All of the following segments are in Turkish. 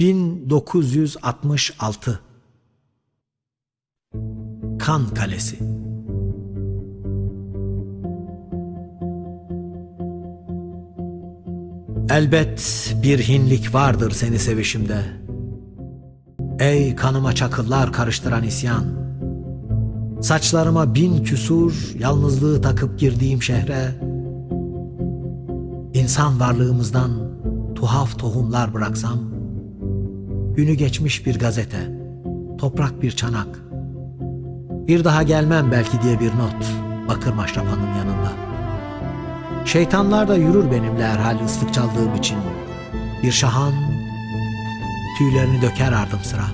1966 Kan Kalesi Elbet bir hinlik vardır seni sevişimde. Ey kanıma çakıllar karıştıran isyan. Saçlarıma bin küsur yalnızlığı takıp girdiğim şehre insan varlığımızdan tuhaf tohumlar bıraksam günü geçmiş bir gazete, toprak bir çanak. Bir daha gelmem belki diye bir not bakır maşrapanın yanında. Şeytanlar da yürür benimle herhal ıslık çaldığım için. Bir şahan tüylerini döker ardım sıra.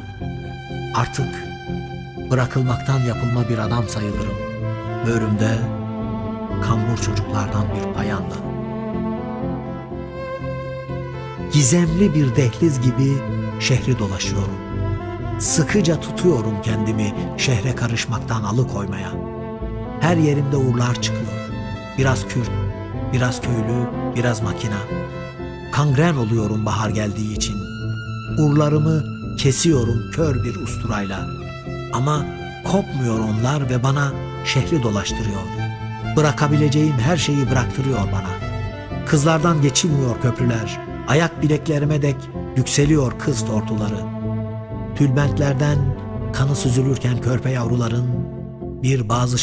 Artık bırakılmaktan yapılma bir adam sayılırım. Böğrümde kambur çocuklardan bir payanda. Gizemli bir dehliz gibi şehri dolaşıyorum. Sıkıca tutuyorum kendimi şehre karışmaktan alıkoymaya. Her yerimde uğurlar çıkıyor. Biraz Kürt, biraz köylü, biraz makina. Kangren oluyorum bahar geldiği için. Urlarımı kesiyorum kör bir usturayla. Ama kopmuyor onlar ve bana şehri dolaştırıyor. Bırakabileceğim her şeyi bıraktırıyor bana. Kızlardan geçilmiyor köprüler. Ayak bileklerime dek yükseliyor kız tortuları. Tülbentlerden kanı süzülürken körpe yavruların bir bazı şey